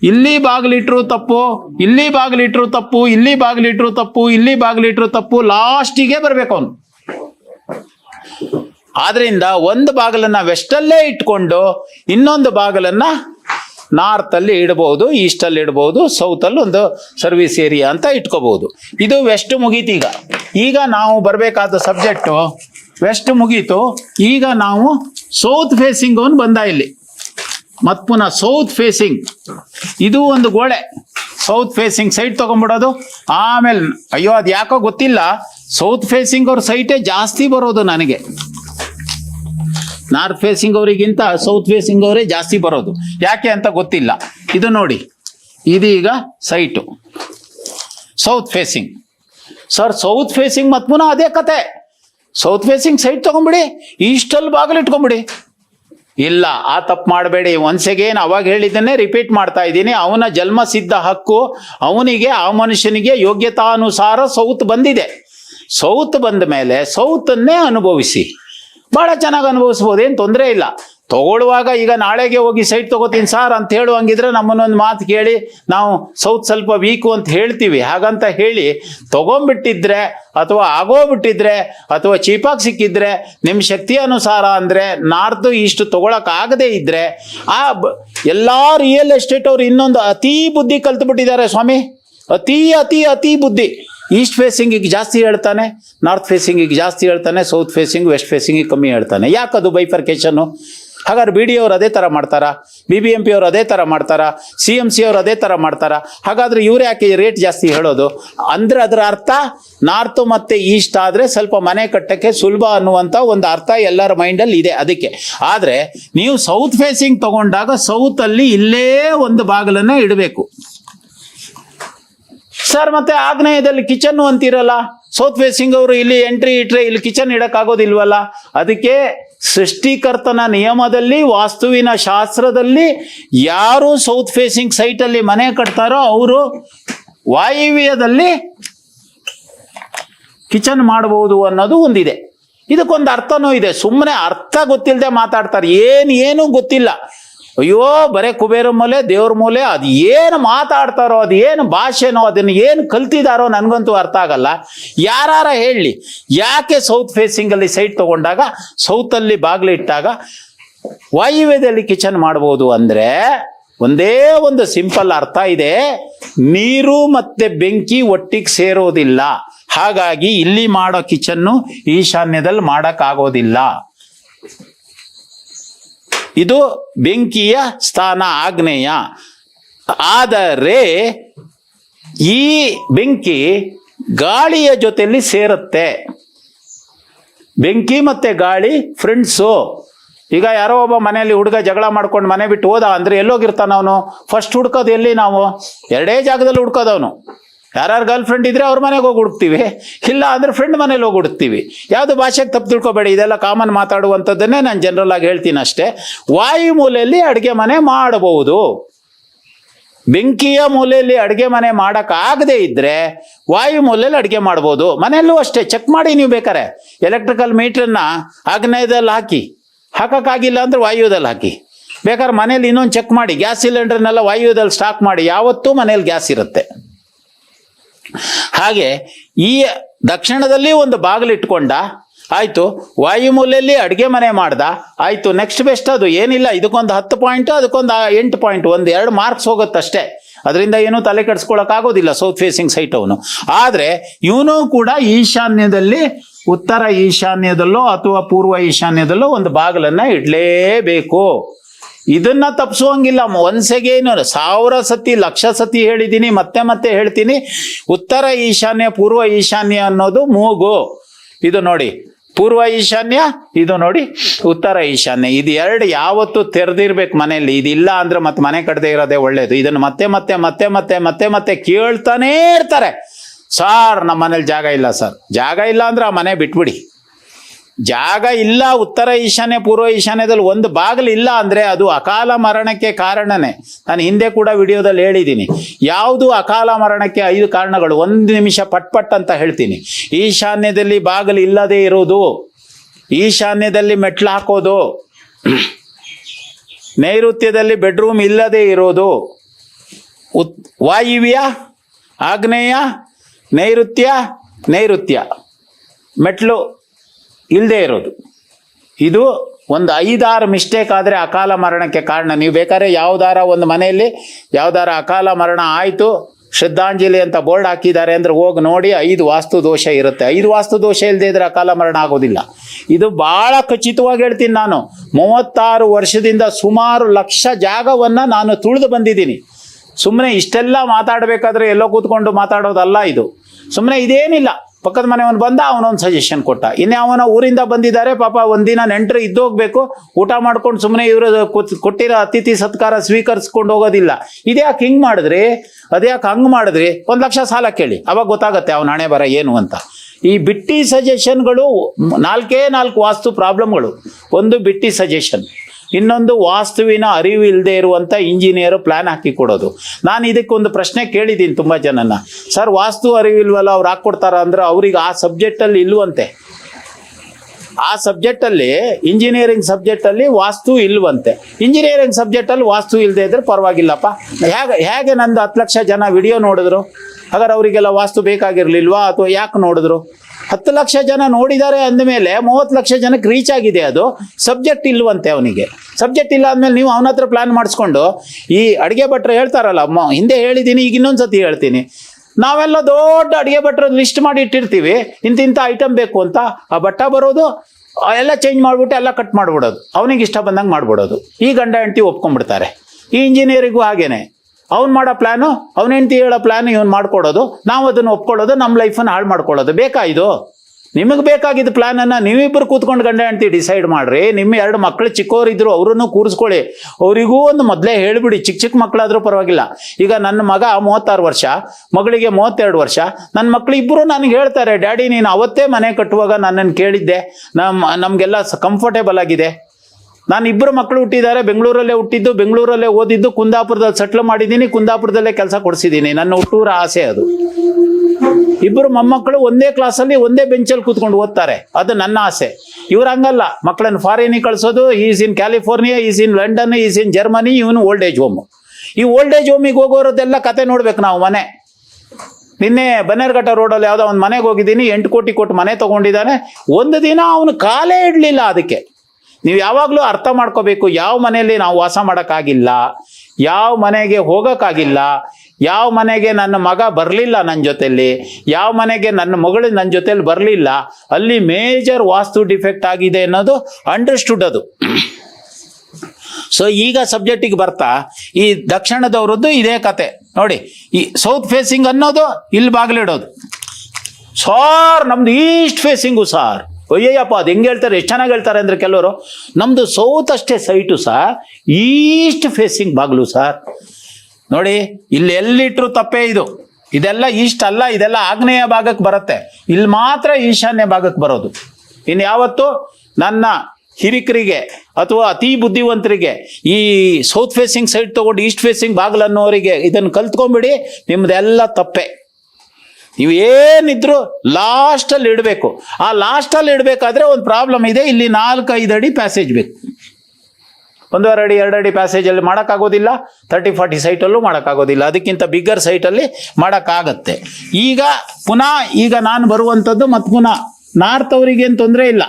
ಇಲ್ಲಿ ಬಾಗಿಲಿಟ್ರು ತಪ್ಪು, ಇಲ್ಲಿ ಬಾಗಿಲಿಟ್ರು ತಪ್ಪು, ಇಲ್ಲಿ ಬಾಗಿಲಿಟ್ರು ತಪ್ಪು, ಇಲ್ಲಿ ಬಾಗಿಲಿಟ್ರು ತಪ್ಪು ಲಾಸ್ಟಿಗೆ ಬರ್ಬೇಕು ಅವನು. ಆದ್ರಿಂದ ಒಂದು ಬಾಗಿಲನ್ನ ವೆಸ್ಟಲ್ಲೇ ಇಟ್ಕೊಂಡು ಇನ್ನೊಂದು ಬಾಗಿಲನ್ನ ನಾರ್ತ್ ಅಲ್ಲಿ ಇಡಬಹುದು ಈಸ್ಟ್ ಅಲ್ಲಿ ಇಡಬಹುದು ಸೌತ್ ಅಲ್ಲಿ ಒಂದು ಸರ್ವಿಸ್ ಏರಿಯಾ ಅಂತ ಇಟ್ಕೋಬಹುದು ಇದು ವೆಸ್ಟ್ ಮುಗೀತು ಈಗ. ಈಗ ನಾವು ಬರಬೇಕಾದ ಸಬ್ಜೆಕ್ಟು ವೆಸ್ಟ್ ಮುಗೀತು. ಈಗ ನಾವು ಸೌತ್ ಫೇಸಿಂಗ್ ಅವನು ಬಂದ ಇಲ್ಲಿ. ಮತ್ ಪುನಃ ಸೌತ್ ಫೇಸಿಂಗ್ ಇದು ಒಂದು ಗೋಳೆ ಸೌತ್ ಫೇಸಿಂಗ್ ಸೈಟ್ ತಗೊಂಡ್ಬಿಡೋದು. ಆಮೇಲೆ, ಅಯ್ಯೋ ಅದು ಯಾಕೋ ಗೊತ್ತಿಲ್ಲ. ಸೌತ್ ಫೇಸಿಂಗ್ ಅವ್ರ ಸೈಟೇ ಜಾಸ್ತಿ ಬರೋದು ನನಗೆ. ನಾರ್ತ್ ಫೇಸಿಂಗ್ ಅವರಿಗಿಂತ ಸೌತ್ ಫೇಸಿಂಗ್ ಅವರೇ ಜಾಸ್ತಿ ಬರೋದು. ಯಾಕೆ ಅಂತ ಗೊತ್ತಿಲ್ಲ. ಇದು ನೋಡಿ. ಇದೀಗ site south facing sir south facing ಮತ್ ಪುನಃ ಅದೇ ಕತೆ. ಸೌತ್ ಫೇಸಿಂಗ್ ಸೈಟ್ ತಗೊಂಬಿಡಿ ಈಸ್ಟಲ್ಲಿ ಬಾಗಿಲು ಇಟ್ಕೊಂಬಿಡಿ ಇಲ್ಲ, ಆ ತಪ್ಪು ಮಾಡಬೇಡಿ. ಒನ್ಸ್ ಅಗೇನ್ ಅವಾಗ ಹೇಳಿದ್ದನ್ನೇ ರಿಪೀಟ್ ಮಾಡ್ತಾ ಇದ್ದೀನಿ. ಅವನ ಜನ್ಮ ಸಿದ್ಧ ಹಕ್ಕು, ಅವನಿಗೆ, ಆ ಮನುಷ್ಯನಿಗೆ ಯೋಗ್ಯತಾನುಸಾರ ಸೌತ್ ಬಂದಿದೆ. ಸೌತ್ ಬಂದ ಮೇಲೆ ಸೌತನ್ನೇ ಅನುಭವಿಸಿ. ಬಹಳ ಚೆನ್ನಾಗಿ ಅನುಭವಿಸ್ಬೋದು, ಏನು ತೊಂದರೆ ಇಲ್ಲ. ತಗೊಳ್ಳುವಾಗ ಈಗ ನಾಳೆಗೆ ಹೋಗಿ ಸೈಟ್ ತಗೋತೀನಿ ಸಾರ್ ಅಂತ ಹೇಳುವಂಗಿದ್ರೆ ನಮ್ಮನ್ನೊಂದು ಮಾತು ಕೇಳಿ ನಾವು ಸೌತ್ ಸ್ವಲ್ಪ ವೀಕು ಅಂತ ಹೇಳ್ತೀವಿ. ಹಾಗಂತ ಹೇಳಿ ತಗೊಂಬಿಟ್ಟಿದ್ರೆ ಅಥವಾ ಆಗೋಗ್ಬಿಟ್ಟಿದ್ರೆ ಅಥವಾ ಚೀಪಾಗಿ ಸಿಕ್ಕಿದ್ರೆ ನಿಮ್ಮ ಶಕ್ತಿ ಅನುಸಾರ ಅಂದರೆ ನಾರ್ತು ಇಷ್ಟು ತಗೊಳಕ್ ಆಗದೇ ಇದ್ರೆ ಆ ಎಲ್ಲಾ ರಿಯಲ್ ಎಸ್ಟೇಟ್ ಅವರು ಇನ್ನೊಂದು ಅತಿ ಬುದ್ಧಿ ಕಲ್ತ್ಬಿಟ್ಟಿದ್ದಾರೆ ಸ್ವಾಮಿ. ಅತಿ ಅತಿ ಅತಿ ಬುದ್ಧಿ. ಈಸ್ಟ್ ಫೇಸಿಂಗಿಗೆ ಜಾಸ್ತಿ ಹೇಳ್ತಾನೆ ನಾರ್ತ್ ಫೇಸಿಂಗಿಗೆ ಜಾಸ್ತಿ ಹೇಳ್ತಾನೆ ಸೌತ್ ಫೇಸಿಂಗ್ ವೆಸ್ಟ್ ಫೇಸಿಂಗಿಗೆ ಕಮ್ಮಿ ಹೇಳ್ತಾನೆ. ಯಾಕದು ಬೈಫರ್ಕೇಶನ್ನು ಹಾಗಾದ್ರೆ ಬಿ ಡಿ ಅವ್ರು ಅದೇ ಥರ ಮಾಡ್ತಾರಾ? ಬಿ ಬಿ ಎಂ ಪಿ ಅವ್ರು ಅದೇ ಥರ ಮಾಡ್ತಾರಾ? ಸಿ ಎಂ ಸಿ ಅವ್ರು ಅದೇ ಥರ ಮಾಡ್ತಾರಾ? ಹಾಗಾದ್ರೆ ಇವ್ರು ಯಾಕೆ ರೇಟ್ ಜಾಸ್ತಿ ಹೇಳೋದು? ಅಂದರೆ ಅದರ ಅರ್ಥ ನಾರ್ತು ಮತ್ತು ಈಸ್ಟ್ ಆದರೆ ಸ್ವಲ್ಪ ಮನೆ ಕಟ್ಟಕ್ಕೆ ಸುಲಭ ಅನ್ನುವಂಥ ಒಂದು ಅರ್ಥ ಎಲ್ಲರ ಮೈಂಡಲ್ಲಿ ಇದೆ ಅದಕ್ಕೆ. ಆದರೆ ನೀವು ಸೌತ್ ಫೇಸಿಂಗ್ ತಗೊಂಡಾಗ ಸೌತಲ್ಲಿ ಇಲ್ಲೇ ಒಂದು ಬಾಗಿಲನ್ನು ಇಡಬೇಕು. ಸರ್, ಮತ್ತೆ ಆಗ್ನೇಯದಲ್ಲಿ ಕಿಚನ್ ಅಂತಿರಲ್ಲ? ಸೌತ್ ಫೇಸಿಂಗ್ ಅವರು ಇಲ್ಲಿ ಎಂಟ್ರಿ ಇಟ್ರೆ ಇಲ್ಲಿ ಕಿಚನ್ ಇಡಕ್ ಆಗೋದಿಲ್ವಲ್ಲ ಅದಕ್ಕೆ ಸೃಷ್ಟಿಕರ್ತನ ನಿಯಮದಲ್ಲಿ, ವಾಸ್ತುವಿನ ಶಾಸ್ತ್ರದಲ್ಲಿ ಯಾರು ಸೌತ್ ಫೇಸಿಂಗ್ ಸೈಟ್ ಅಲ್ಲಿ ಮನೆ ಕಟ್ತಾರೋ ಅವರು ವಾಯುವ್ಯದಲ್ಲಿ ಕಿಚನ್ ಮಾಡಬಹುದು ಅನ್ನೋದು ಒಂದಿದೆ. ಇದಕ್ಕೊಂದು ಅರ್ಥನೂ ಇದೆ. ಸುಮ್ಮನೆ ಅರ್ಥ ಗೊತ್ತಿಲ್ಲದೆ ಮಾತಾಡ್ತಾರೆ. ಏನು ಏನು ಗೊತ್ತಿಲ್ಲ. ಅಯ್ಯೋ, ಬರೇ ಕುಬೇರ ಮೂಲೆ, ದೇವ್ರ ಮೂಲೆ, ಅದು ಏನು ಮಾತಾಡ್ತಾರೋ, ಅದು ಏನು ಭಾಷೆನೋ, ಅದನ್ನು ಏನು ಕಲ್ತಿದಾರೋ ನನಗಂತೂ ಅರ್ಥ ಆಗಲ್ಲ. ಯಾರಾರ ಹೇಳಿ, ಯಾಕೆ ಸೌತ್ ಫೇಸಿಂಗಲ್ಲಿ ಸೈಟ್ ತಗೊಂಡಾಗ ಸೌತಲ್ಲಿ ಬಾಗಿಲು ಇಟ್ಟಾಗ, ವಾಯುವ್ಯದಲ್ಲಿ ಕಿಚನ್ ಮಾಡ್ಬೋದು ಅಂದ್ರೆ, ಒಂದೇ ಒಂದು ಸಿಂಪಲ್ ಅರ್ಥ ಇದೆ, ನೀರು ಮತ್ತೆ ಬೆಂಕಿ ಒಟ್ಟಿಗೆ ಸೇರೋದಿಲ್ಲ. ಹಾಗಾಗಿ ಇಲ್ಲಿ ಮಾಡೋ ಕಿಚನ್ನು ಈಶಾನ್ಯದಲ್ಲಿ ಮಾಡಕ್ಕಾಗೋದಿಲ್ಲ ಇದು ಬೆಂಕಿಯ ಸ್ಥಾನ ಆಗ್ನೇಯ ಆದರೆ ಈ ಬೆಂಕಿ ಗಾಳಿಯ ಜೊತೆಯಲ್ಲಿ ಸೇರುತ್ತೆ. ಬೆಂಕಿ ಮತ್ತೆ ಗಾಳಿ ಫ್ರೆಂಡ್ಸು ಈಗ ಯಾರೋ ಒಬ್ಬ ಮನೆಯಲ್ಲಿ ಹುಡುಗ ಜಗಳ ಮಾಡ್ಕೊಂಡು ಮನೆ ಬಿಟ್ಟು ಹೋದ ಅಂದ್ರೆ ಎಲ್ಲೋಗಿರ್ತಾನ ಅವನು ಫಸ್ಟ್ ಹುಡ್ಕೋದು ಎಲ್ಲಿ ನಾವು? ಎರಡೇ ಜಾಗದಲ್ಲಿ ಹುಡ್ಕೋದವನು. ಯಾರ್ಯಾರು ಗರ್ಲ್ ಫ್ರೆಂಡ್ ಇದ್ರೆ ಅವ್ರ ಮನೆಗೆ ಹೋಗಿ ಹುಡುಕ್ತೀವಿ ಇಲ್ಲ ಅಂದ್ರೆ ಫ್ರೆಂಡ್ ಮನೇಲಿ ಹೋಗಿ ಹುಡುಕ್ತೀವಿ ಯಾವುದು ಭಾಷೆಗೆ ತಪ್ಪು ತಿಳ್ಕೊಬೇಡಿ. ಇದೆಲ್ಲ ಕಾಮನ್ ಮಾತಾಡುವಂಥದ್ದನ್ನೇ ನಾನು ಜನರಲ್ ಆಗಿ ಹೇಳ್ತೀನಿ ಅಷ್ಟೇ. ವಾಯು ಮೂಲೆಯಲ್ಲಿ ಅಡುಗೆ ಮನೆ ಮಾಡಬಹುದು ಬೆಂಕಿಯ ಮೂಲೆಯಲ್ಲಿ ಅಡುಗೆ ಮನೆ ಮಾಡೋಕ್ಕಾಗದೇ ಇದ್ರೆ ವಾಯು ಮೂಲೆಯಲ್ಲಿ ಅಡುಗೆ ಮಾಡ್ಬೋದು. ಮನೆಯಲ್ಲೂ ಅಷ್ಟೇ. ಚೆಕ್ ಮಾಡಿ ನೀವು ಬೇಕಾರೆ. ಎಲೆಕ್ಟ್ರಿಕಲ್ ಮೀಟ್ರನ್ನ ಆಗ್ನೇಯದಲ್ಲಿ ಹಾಕಿ. ಹಾಕೋಕ್ಕಾಗಿಲ್ಲ ಅಂದ್ರೆ ವಾಯುದಲ್ಲಿ ಹಾಕಿ. ಬೇಕಾದ್ರೆ ಮನೇಲಿ ಇನ್ನೊಂದು ಚೆಕ್ ಮಾಡಿ. ಗ್ಯಾಸ್ ಸಿಲಿಂಡರ್ನೆಲ್ಲ ವಾಯುದಲ್ಲಿ ಸ್ಟಾಕ್ ಮಾಡಿ. ಯಾವತ್ತೂ ಮನೇಲಿ ಗ್ಯಾಸ್ ಇರುತ್ತೆ. ಹಾಗೆ ಈ ದಕ್ಷಿಣದಲ್ಲಿ ಒಂದು ಬಾಗಿಲಿಟ್ಕೊಂಡ ಆಯಿತು, ವಾಯುಮೂಲೆಯಲ್ಲಿ ಅಡುಗೆ ಮನೆ ಮಾಡ್ದ, ಆಯ್ತು ನೆಕ್ಸ್ಟ್ ಬೆಸ್ಟ್ ಅದು, ಏನಿಲ್ಲ, ಇದಕ್ಕೊಂದು ಹತ್ತು ಪಾಯಿಂಟ್ ಅದಕ್ಕೊಂದು ಎಂಟು ಪಾಯಿಂಟ್ ಒಂದು ಎರಡು ಮಾರ್ಕ್ಸ್ ಹೋಗುತ್ತಷ್ಟೇ. ಅದರಿಂದ ಏನೂ ತಲೆ ಕೆಡಿಸ್ಕೊಳಕ್ ಆಗೋದಿಲ್ಲ ಸೌತ್ ಫೇಸಿಂಗ್ ಸೈಟ್ ಅವನು. ಆದ್ರೆ ಇವನು ಕೂಡ ಈಶಾನ್ಯದಲ್ಲಿ, ಉತ್ತರ ಈಶಾನ್ಯದಲ್ಲೋ ಅಥವಾ ಪೂರ್ವ ಈಶಾನ್ಯದಲ್ಲೋ ಒಂದು ಬಾಗಿಲನ್ನ ಇಡ್ಲೇಬೇಕು. ಇದನ್ನ ತಪ್ಪಿಸುವಂಗಿಲ್ಲ ಒನ್ಸೆಗೇನು ಸಾವಿರ ಸತಿ, ಲಕ್ಷ ಸತಿ ಹೇಳಿದ್ದೀನಿ ಮತ್ತೆ ಮತ್ತೆ ಹೇಳ್ತೀನಿ. ಉತ್ತರ ಈಶಾನ್ಯ, ಪೂರ್ವ ಈಶಾನ್ಯ ಅನ್ನೋದು ಮೂಗು. ಇದು ನೋಡಿ. ಪೂರ್ವ ಈಶಾನ್ಯ, ಇದು ನೋಡಿ. ಉತ್ತರ ಈಶಾನ್ಯ. ಇದು ಎರಡು ಯಾವತ್ತು ತೆರೆದಿರ್ಬೇಕು ಮನೆಯಲ್ಲಿ. ಇದಿಲ್ಲ ಅಂದ್ರೆ ಮತ್ತೆ ಮನೆ ಕಟ್ಟದೆ ಇರೋದೇ ಒಳ್ಳೇದು. ಇದನ್ನು ಮತ್ತೆ ಮತ್ತೆ ಮತ್ತೆ ಮತ್ತೆ ಮತ್ತೆ ಮತ್ತೆ ಕೇಳ್ತಾನೇ ಇರ್ತಾರೆ. ಸಾರ್ ನಮ್ಮ ಮನೇಲಿ ಜಾಗ ಇಲ್ಲ ಸರ್. ಜಾಗ ಇಲ್ಲ ಅಂದ್ರೆ ಆ ಮನೆ ಬಿಟ್ಬಿಡಿ. ಜಾಗ ಇಲ್ಲ, ಉತ್ತರ ಈಶಾನ್ಯ, ಪೂರ್ವ ಈಶಾನ್ಯದಲ್ಲಿ ಒಂದು ಬಾಗಿಲು ಇಲ್ಲ ಅಂದ್ರೆ ಅದು ಅಕಾಲ ಮರಣಕ್ಕೆ ಕಾರಣನೇ. ನಾನು ಹಿಂದೆ ಕೂಡ ವಿಡಿಯೋದಲ್ಲಿ ಹೇಳಿದ್ದೀನಿ. ಯಾವುದು ಅಕಾಲ ಮರಣಕ್ಕೆ ಐದು ಕಾರಣಗಳು? ಒಂದು ನಿಮಿಷ ಪಟ್ ಪಟ್ ಅಂತ ಹೇಳ್ತೀನಿ. ಈಶಾನ್ಯದಲ್ಲಿ ಬಾಗಿಲು ಇಲ್ಲದೆ ಇರೋದು, ಈಶಾನ್ಯದಲ್ಲಿ ಮೆಟ್ಲು ಹಾಕೋದು, ನೈಋತ್ಯದಲ್ಲಿ ಬೆಡ್ರೂಮ್ ಇಲ್ಲದೆ ಇರೋದು, ಉತ್, ವಾಯುವ್ಯ, ಆಗ್ನೇಯ, ನೈಋತ್ಯ ನೈಋತ್ಯ. ಮೆಟ್ಲು ಇಲ್ಲದೆ ಇರೋದು. ಇದು ಒಂದು ಐದಾರು ಮಿಸ್ಟೇಕ್ ಆದರೆ ಅಕಾಲ ಮರಣಕ್ಕೆ ಕಾರಣ. ನೀವು ಬೇಕಾದ್ರೆ ಯಾವ್ದಾರ ಒಂದು ಮನೆಯಲ್ಲಿ ಯಾವ್ದಾರ ಅಕಾಲ ಮರಣ ಆಯಿತು, ಶ್ರದ್ಧಾಂಜಲಿ ಅಂತ ಬೋರ್ಡ್ ಹಾಕಿದ್ದಾರೆ ಅಂದ್ರೆ ಹೋಗಿ ನೋಡಿ, ಐದು ವಾಸ್ತು ದೋಷ ಇರುತ್ತೆ. ಐದು ವಾಸ್ತು ದೋಷ ಇಲ್ಲದೆ ಇದ್ರೆ ಅಕಾಲ ಮರಣ ಆಗೋದಿಲ್ಲ. ಇದು ಬಹಳ ಖಚಿತವಾಗಿ ಹೇಳ್ತೀನಿ ನಾನು. ಮೂವತ್ತಾರು ವರ್ಷದಿಂದ ಸುಮಾರು ಲಕ್ಷ ಜಾಗವನ್ನು ನಾನು ತುಳಿದು ಬಂದಿದ್ದೀನಿ. ಸುಮ್ಮನೆ ಇಷ್ಟೆಲ್ಲ ಮಾತಾಡಬೇಕಾದ್ರೆ ಎಲ್ಲೋ ಕೂತ್ಕೊಂಡು ಮಾತಾಡೋದಲ್ಲ ಇದು. ಸುಮ್ಮನೆ ಇದೇನಿಲ್ಲ. ಪಕ್ಕದ ಮನೆಯವನು ಬಂದ, ಅವನೊಂದು ಸಜೆಷನ್ ಕೊಟ್ಟ. ಇನ್ನೇ ಅವನ ಊರಿಂದ ಬಂದಿದ್ದಾರೆ, ಪಾಪ ಒಂದಿನ ನೆಂಟರು ಇದ್ದೋಗ್ಬೇಕು, ಊಟ ಮಾಡ್ಕೊಂಡು ಸುಮ್ಮನೆ ಇವರು ಕೊಟ್ಟಿರೋ ಅತಿಥಿ ಸತ್ಕಾರ ಸ್ವೀಕರಿಸ್ಕೊಂಡು ಹೋಗೋದಿಲ್ಲ. ಇದ್ಯಾಕೆ ಹಿಂಗೆ ಮಾಡಿದ್ರಿ? ಅದ್ಯಾಕೆ ಹಂಗೆ ಮಾಡಿದ್ರಿ? ಒಂದು ಲಕ್ಷ ಸಾಲ ಕೇಳಿ. ಅವಾಗ ಗೊತ್ತಾಗತ್ತೆ ಅವನ ಹಣೆ ಬರ ಏನು ಅಂತ. ಈ ಬಿಟ್ಟಿ ಸಜೆಷನ್ಗಳು ನಾಲ್ಕೇ ನಾಲ್ಕು ವಾಸ್ತು ಪ್ರಾಬ್ಲಮ್ಗಳು ಒಂದು ಬಿಟ್ಟಿ ಸಜೆಷನ್ ಇನ್ನೊಂದು ವಾಸ್ತುವಿನ ಅರಿವು ಇಲ್ಲದೆ ಇರುವಂಥ ಇಂಜಿನಿಯರ್ ಪ್ಲಾನ್ ಹಾಕಿ ಕೊಡೋದು. ನಾನು ಇದಕ್ಕೊಂದು ಪ್ರಶ್ನೆ ಕೇಳಿದ್ದೀನಿ ತುಂಬ ಜನನ ಸರ್, ವಾಸ್ತು ಅರಿವು ಇಲ್ವಲ್ಲ ಅವ್ರು ಹಾಕ್ಕೊಡ್ತಾರ ಅಂದ್ರೆ ಅವ್ರಿಗೆ ಆ ಸಬ್ಜೆಕ್ಟಲ್ಲಿ ಇಲ್ವಂತೆ. ಆ ಸಬ್ಜೆಕ್ಟಲ್ಲಿ ಇಂಜಿನಿಯರಿಂಗ್ ಸಬ್ಜೆಕ್ಟಲ್ಲಿ ವಾಸ್ತು ಇಲ್ವಂತೆ. ಇಂಜಿನಿಯರಿಂಗ್ ಸಬ್ಜೆಕ್ಟಲ್ಲಿ ವಾಸ್ತು ಇಲ್ಲದೆ ಇದ್ರೆ ಪರವಾಗಿಲ್ಲಪ್ಪ. ಹೇಗೆ ಹೇಗೆ ನಂದು ಹತ್ತು ಲಕ್ಷ ಜನ ವಿಡಿಯೋ ನೋಡಿದ್ರು? ಹಾಗಾದ್ರೆ ಅವರಿಗೆಲ್ಲ ವಾಸ್ತು ಬೇಕಾಗಿರಲಿಲ್ವಾ? ಅಥವಾ ಯಾಕೆ ನೋಡಿದ್ರು? ಹತ್ತು ಲಕ್ಷ ಜನ ನೋಡಿದ್ದಾರೆ ಅಂದಮೇಲೆ ಮೂವತ್ತು ಲಕ್ಷ ಜನಕ್ಕೆ ರೀಚ್ ಆಗಿದೆ ಅದು. ಸಬ್ಜೆಕ್ಟ್ ಇಲ್ವಂತೆ ಅವನಿಗೆ. ಸಬ್ಜೆಕ್ಟ್ ಇಲ್ಲ ಆದ್ಮೇಲೆ ನೀವು ಅವನ ಹತ್ರ ಪ್ಲಾನ್ ಮಾಡಿಸ್ಕೊಂಡು ಈ ಅಡುಗೆ ಭಟ್ರು ಹೇಳ್ತಾರಲ್ಲ ಅಮ್ಮ ಹಿಂದೆ ಹೇಳಿದ್ದೀನಿ ಈಗ ಇನ್ನೊಂದು ಸತಿ ಹೇಳ್ತೀನಿ. ನಾವೆಲ್ಲ ದೊಡ್ಡ ಅಡುಗೆ ಭಟ್ರ ಲಿಸ್ಟ್ ಮಾಡಿ ಇಟ್ಟಿರ್ತೀವಿ ಇಂತಿಂಥ ಐಟಮ್ ಬೇಕು ಅಂತ. ಆ ಬಟ್ಟ ಬರೋದು ಎಲ್ಲ ಚೇಂಜ್ ಮಾಡಿಬಿಟ್ಟು ಎಲ್ಲ ಕಟ್ ಮಾಡಿಬಿಡೋದು. ಅವನಿಗೆ ಇಷ್ಟ ಬಂದಂಗೆ ಮಾಡಿಬಿಡೋದು. ಈ ಗಂಡ ಹೆಂಡತಿ ಒಪ್ಕೊಂಡ್ಬಿಡ್ತಾರೆ. ಈ ಇಂಜಿನಿಯರಿಗೂ ಹಾಗೇನೆ. ಅವ್ನು ಮಾಡೋ ಪ್ಲ್ಯಾನು ಅವ್ನ ಹೆಂಡತಿ ಹೇಳೋ ಪ್ಲ್ಯಾನ್ ಇವ್ನು ಮಾಡ್ಕೊಡೋದು. ನಾವು ಅದನ್ನು ಒಪ್ಕೊಳ್ಳೋದು ನಮ್ಮ ಲೈಫನ್ನು ಹಾಳು ಮಾಡ್ಕೊಳ್ಳೋದು. ಬೇಕಾ ಇದು? ನಿಮಗೆ ಬೇಕಾಗಿದ್ದ ಪ್ಲ್ಯಾನನ್ನು ನೀವಿಬ್ಬರು ಕೂತ್ಕೊಂಡು ಗಂಡ ಹೆಂಡತಿ ಡಿಸೈಡ್ ಮಾಡ್ರಿ. ನಿಮ್ಮ ಎರಡು ಮಕ್ಕಳು ಚಿಕ್ಕವರಿದ್ರು ಅವರನ್ನು ಕೂರಿಸ್ಕೊಳ್ಳಿ. ಅವರಿಗೂ ಒಂದು ಮೊದಲೇ ಹೇಳಿಬಿಡಿ ಚಿಕ್ಕ ಚಿಕ್ಕ ಮಕ್ಕಳಾದರೂ ಪರವಾಗಿಲ್ಲ. ಈಗ ನನ್ನ ಮಗ ಮೂವತ್ತಾರು ವರ್ಷ, ಮಗಳಿಗೆ ಮೂವತ್ತೆರಡು ವರ್ಷ. ನನ್ನ ಮಕ್ಕಳು ಇಬ್ಬರು ನನಗೆ ಹೇಳ್ತಾರೆ ಡ್ಯಾಡಿ ನೀನು ಅವತ್ತೇ ಮನೆ ಕಟ್ಟುವಾಗ ನನ್ನನ್ನು ಕೇಳಿದ್ದೆ. ನಮ್ಮ ನಮಗೆಲ್ಲ ಕಂಫರ್ಟೇಬಲ್ ಆಗಿದೆ. ನಾನು ಇಬ್ಬರು ಮಕ್ಕಳು ಹುಟ್ಟಿದ್ದಾರೆ, ಬೆಂಗಳೂರಲ್ಲೇ ಹುಟ್ಟಿದ್ದು, ಬೆಂಗಳೂರಲ್ಲೇ ಓದಿದ್ದು, ಕುಂದಾಪುರದಲ್ಲಿ ಸೆಟ್ಲ್ ಮಾಡಿದ್ದೀನಿ, ಕುಂದಾಪುರದಲ್ಲೇ ಕೆಲಸ ಕೊಡಿಸಿದ್ದೀನಿ. ನನ್ನ ಹುಟ್ಟೂರ ಆಸೆ ಅದು. ಇಬ್ಬರು ಮೊಮ್ಮಕ್ಕಳು ಒಂದೇ ಕ್ಲಾಸಲ್ಲಿ ಒಂದೇ ಬೆಂಚಲ್ಲಿ ಕೂತ್ಕೊಂಡು ಓದ್ತಾರೆ. ಅದು ನನ್ನ ಆಸೆ. ಇವ್ರು ಹಂಗಲ್ಲ. ಮಕ್ಕಳನ್ನು ಫಾರಿನಿಗೆ ಕಳಿಸೋದು is in California is in London is in Germany ಇವನು ಓಲ್ಡ್ ಏಜ್ ಹೋಮು ಈ ಓಲ್ಡ್ ಏಜ್ ಹೋಮಿಗೆ ಹೋಗೋರದೆಲ್ಲ ಕತೆ ನೋಡ್ಬೇಕು ನಾವು ಮನೆ. ನಿನ್ನೆ ಬನ್ನೇರ್ಘಟ್ಟ ರೋಡಲ್ಲಿ ಯಾವುದೋ ಒಂದು ಮನೆಗೆ ಹೋಗಿದ್ದೀನಿ, ಎಂಟು ಕೋಟಿ ಕೊಟ್ಟು ಮನೆ ತಗೊಂಡಿದ್ದಾನೆ. ಒಂದು ದಿನ ಅವನು ಕಾಲೇ ಇಡಲಿಲ್ಲ ಅದಕ್ಕೆ. ನೀವು ಯಾವಾಗಲೂ ಅರ್ಥ ಮಾಡ್ಕೋಬೇಕು, ಯಾವ ಮನೆಯಲ್ಲಿ ನಾವು ವಾಸ ಮಾಡೋಕ್ಕಾಗಿಲ್ಲ, ಯಾವ ಮನೆಗೆ ಹೋಗೋಕ್ಕಾಗಿಲ್ಲ ಯಾವ ಮನೆಗೆ ನನ್ನ ಮಗ ಬರಲಿಲ್ಲ ನನ್ನ ಜೊತೆಯಲ್ಲಿ ಯಾವ ಮನೆಗೆ ನನ್ನ ಮಗಳು ನನ್ನ ಜೊತೆಯಲ್ಲಿ ಬರಲಿಲ್ಲ? ಅಲ್ಲಿ ಮೇಜರ್ ವಾಸ್ತು ಡಿಫೆಕ್ಟ್ ಆಗಿದೆ ಅನ್ನೋದು ಅಂಡರ್ಸ್ಟುಡ್ ಅದು. ಸೊ ಈಗ ಸಬ್ಜೆಕ್ಟಿಗೆ ಬರ್ತಾ, ಈ ದಕ್ಷಿಣದವ್ರದ್ದು ಇದೇ ಕತೆ. ನೋಡಿ, ಈ ಸೌತ್ ಫೇಸಿಂಗ್ ಅನ್ನೋದು ಇಲ್ಲಿ ಬಾಗಿಲಿಡೋದು. ಸಾರ್, ನಮ್ದು ಈಸ್ಟ್ ಫೇಸಿಂಗು ಸಾರ್. ಅಯ್ಯಯ್ಯಪ್ಪ, ಅದು ಹೆಂಗೆ ಹೇಳ್ತಾರೆ? ಎಷ್ಟು ಚೆನ್ನಾಗಿ ಹೇಳ್ತಾರೆ ಅಂದರೆ ಕೆಲವರು ನಮ್ಮದು ಸೌತ್ ಅಷ್ಟೇ ಸೈಟು ಸಾರ್ ಈಸ್ಟ್ ಫೇಸಿಂಗ್ ಬಾಗಿಲು ಸಾರ್. ನೋಡಿ, ಇಲ್ಲಿ ಎಲ್ಲಿಟ್ರು ತಪ್ಪೇ ಇದು. ಇದೆಲ್ಲ ಈಸ್ಟ್ ಅಲ್ಲ, ಇದೆಲ್ಲ ಆಗ್ನೇಯ ಭಾಗಕ್ಕೆ ಬರುತ್ತೆ. ಇಲ್ಲಿ ಮಾತ್ರ ಈಶಾನ್ಯ ಭಾಗಕ್ಕೆ ಬರೋದು. ಇನ್ನು ಯಾವತ್ತು? ನನ್ನ ಹಿರಿಕರಿಗೆ ಅಥವಾ ಅತಿ ಬುದ್ಧಿವಂತರಿಗೆ, ಈ ಸೌತ್ ಫೇಸಿಂಗ್ ಸೈಡ್ ತಗೊಂಡು ಈಸ್ಟ್ ಫೇಸಿಂಗ್ ಬಾಗಿಲು ಅನ್ನೋರಿಗೆ ಇದನ್ನು ಕಲ್ತ್ಕೊಂಬಿಡಿ, ನಿಮ್ದೆಲ್ಲ ತಪ್ಪೆ. ನೀವು ಏನಿದ್ರು ಲಾಸ್ಟಲ್ಲಿ ಇಡಬೇಕು. ಆ ಲಾಸ್ಟಲ್ಲಿ ಇಡಬೇಕಾದ್ರೆ ಒಂದು ಪ್ರಾಬ್ಲಮ್ ಇದೆ. ಇಲ್ಲಿ ನಾಲ್ಕೈದು ಅಡಿ ಪ್ಯಾಸೇಜ್ ಬೇಕು. ಒಂದೂವರೆ ಅಡಿ, ಎರಡು ಅಡಿ ಪ್ಯಾಸೇಜಲ್ಲಿ ಮಾಡೋಕ್ಕಾಗೋದಿಲ್ಲ ತರ್ಟಿ ಫಾರ್ಟಿ ಸೈಟಲ್ಲೂ ಮಾಡೋಕ್ಕಾಗೋದಿಲ್ಲ. ಅದಕ್ಕಿಂತ ಬಿಗ್ಗರ್ ಸೈಟಲ್ಲಿ ಮಾಡೋಕ್ಕಾಗತ್ತೆ. ಈಗ ಪುನಃ ಈಗ ನಾನು ಬರುವಂಥದ್ದು ಮತ್ತು ಪುನಃ ನಾರ್ತ್ ಅವರಿಗೇನು ತೊಂದರೆ ಇಲ್ಲ.